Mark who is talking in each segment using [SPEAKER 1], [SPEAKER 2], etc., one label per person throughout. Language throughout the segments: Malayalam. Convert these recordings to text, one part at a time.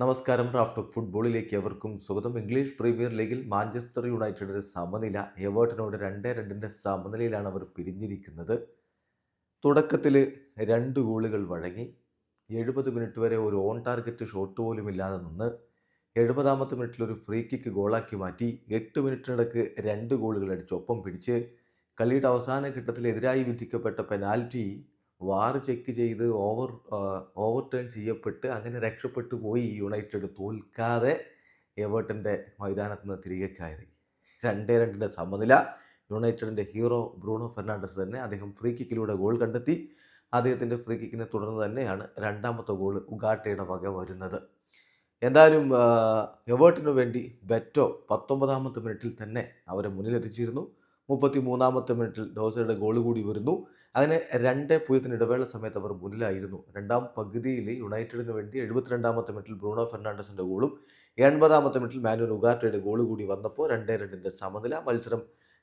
[SPEAKER 1] നമസ്കാരം റാഫ്റ്റ് ഫുട്ബോളിലേക്ക് എവർക്കും സ്വാഗതം. ഇംഗ്ലീഷ് പ്രീമിയർ ലീഗിൽ മാഞ്ചസ്റ്റർ യുണൈറ്റഡിന്റെ സമനില എവേർട്ടനോട് രണ്ടേ രണ്ടിന്റെ സമനിലയിലാണ് അവർ പിരിഞ്ഞിരിക്കുന്നത്. തുടക്കത്തിൽ രണ്ട് ഗോളുകൾ വഴങ്ങി എഴുപത് മിനിറ്റ് വരെ ഒരു ഓൺ ടാർഗറ്റ് ഷോട്ട് പോലും ഇല്ലാതെ നിന്ന് എഴുപതാമത്തെ മിനിറ്റിൽ ഒരു ഫ്രീ കിക്ക് ഗോളാക്കി മാറ്റി എട്ട് മിനിറ്റിനിടക്ക് രണ്ട് ഗോളുകൾ അടിച്ച് ഒപ്പം പിടിച്ച് കളിയുടെ അവസാന ഘട്ടത്തിൽ എതിരായി വിധിക്കപ്പെട്ട പെനാൽറ്റി വാർ ചെക്ക് ചെയ്ത് ഓവർ ഓവർ ടേൺ ചെയ്യപ്പെട്ട് അങ്ങനെ രക്ഷപ്പെട്ടു പോയി യുണൈറ്റഡ് തോൽക്കാതെ എവേർട്ടന്റെ മൈതാനത്ത് നിന്ന് തിരികെ കയറി. രണ്ടേ രണ്ടിന്റെ സമനില. യുണൈറ്റഡിന്റെ ഹീറോ ബ്രൂണോ ഫെർണാണ്ടസ് തന്നെ അദ്ദേഹം ഫ്രീ കിക്കിലൂടെ ഗോൾ കണ്ടെത്തി. അദ്ദേഹത്തിന്റെ ഫ്രീ കിക്കിനെ തുടർന്ന് തന്നെയാണ് രണ്ടാമത്തെ ഗോൾ ഉഗാട്ടയുടെ വക വരുന്നത്. എന്തായാലും എവേർട്ടിനു വേണ്ടി ബെറ്റോ പത്തൊമ്പതാമത്തെ മിനിറ്റിൽ തന്നെ അവരെ മുന്നിലെത്തിച്ചിരുന്നു. മുപ്പത്തി മൂന്നാമത്തെ മിനിറ്റിൽ ഡോസയുടെ ഗോൾ കൂടി വരുന്നു. അങ്ങനെ രണ്ട് പൂജ്യത്തിന് ഇടവേള സമയത്ത് അവർ മുന്നിലായിരുന്നു. രണ്ടാം പകുതിയിൽ യുണൈറ്റഡിന് വേണ്ടി എഴുപത്തിരണ്ടാമത്തെ മിനിറ്റിൽ ബ്രൂണോ ഫെർണാണ്ടസിന്റെ ഗോളും എൺപതാമത്തെ മിനിറ്റിൽ മാനുവൽ ഉഗാർട്ടയുടെ ഗോൾ കൂടി വന്നപ്പോൾ രണ്ടേ രണ്ടിന്റെ സമനില. മത്സരം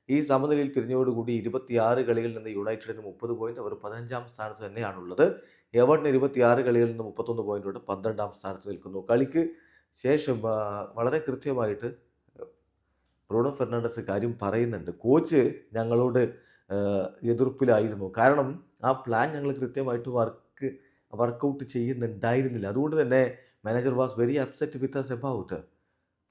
[SPEAKER 1] ഈ സമനിലയിൽ പിരിഞ്ഞോടുകൂടി ഇരുപത്തിയാറ് കളികളിൽ നിന്ന് യുണൈറ്റഡിന് മുപ്പത് പോയിന്റ് അവർ പതിനഞ്ചാം സ്ഥാനത്ത് തന്നെയാണുള്ളത്. എവർട്ടിന് ഇരുപത്തിയാറ് കളികളിൽ നിന്ന് മുപ്പത്തൊന്ന് പോയിന്റോട് പന്ത്രണ്ടാം സ്ഥാനത്ത് നിൽക്കുന്നു. കളിക്ക് ശേഷം വളരെ കൃത്യമായിട്ട് ബ്രൂണോ ഫെർണാണ്ടസ് കാര്യം പറയുന്നുണ്ട്. കോച്ച് ഞങ്ങളോട് എതിർപ്പിലായിരുന്നു. കാരണം ആ പ്ലാൻ ഞങ്ങൾ കൃത്യമായിട്ട് വർക്ക് വർക്കൗട്ട് ചെയ്യുന്നുണ്ടായിരുന്നില്ല. അതുകൊണ്ട് തന്നെ manager was very upset with us about.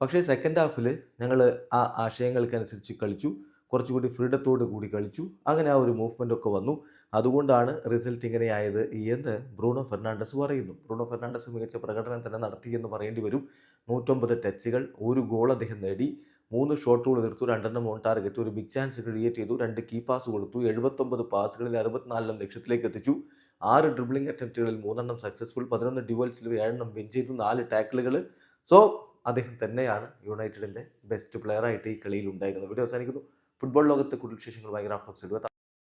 [SPEAKER 1] പക്ഷേ സെക്കൻഡ് ഹാഫിൽ ഞങ്ങൾ ആ ആശയങ്ങൾക്കനുസരിച്ച് കളിച്ചു. കുറച്ചുകൂടി ഫ്രീഡത്തോട് കൂടി കളിച്ചു. അങ്ങനെ ആ ഒരു മൂവ്മെന്റ് ഒക്കെ വന്നു. അതുകൊണ്ടാണ് റിസൾട്ട് ഇങ്ങനെയായത് എന്ന് ബ്രൂണോ ഫെർണാണ്ടസ് പറയുന്നു. ബ്രൂണോ ഫെർണാണ്ടസ് മികച്ച പ്രകടനം തന്നെ നടത്തി എന്ന് പറയേണ്ടി വരും. നൂറ്റൊമ്പത് ടച്ചുകൾ ഒരു ഗോൾ അദ്ദേഹം നേടി. മൂന്ന് ഷോട്ടുകൾ എതിർത്തു രണ്ടെണ്ണം ഓൺ ടാർഗറ്റ് ഒരു ബിഗ് ചാൻസ് ക്രിയേറ്റ് ചെയ്തു രണ്ട് കീ പാസ് കൊടുത്തു എഴുപത്തൊമ്പത് പാസുകളിൽ അറുപത്തിനാലെണ്ണം ലക്ഷ്യത്തിലേക്ക് എത്തിച്ചു. ആറ് ഡ്രിബ്ലിംഗ് അറ്റംപ്റ്റുകളിൽ മൂന്നെണ്ണം സക്സസ്ഫുൾ പതിനൊന്ന് ഡ്യുവൽസിൽ ഏഴെണ്ണം വിൻ ചെയ്തു നാല് ടാക്കിളുകൾ സോ അദ്ദേഹം തന്നെയാണ് യുണൈറ്റഡിന്റെ ബെസ്റ്റ് പ്ലെയറായിട്ട് ഈ കളിയിൽ ഉണ്ടായിരുന്നത്. വീഡിയോ അവസാനിക്കുന്നു. ഫുട്ബോൾ ലോകത്തെ കൂടുതൽ വിശേഷങ്ങൾ ഭയങ്കര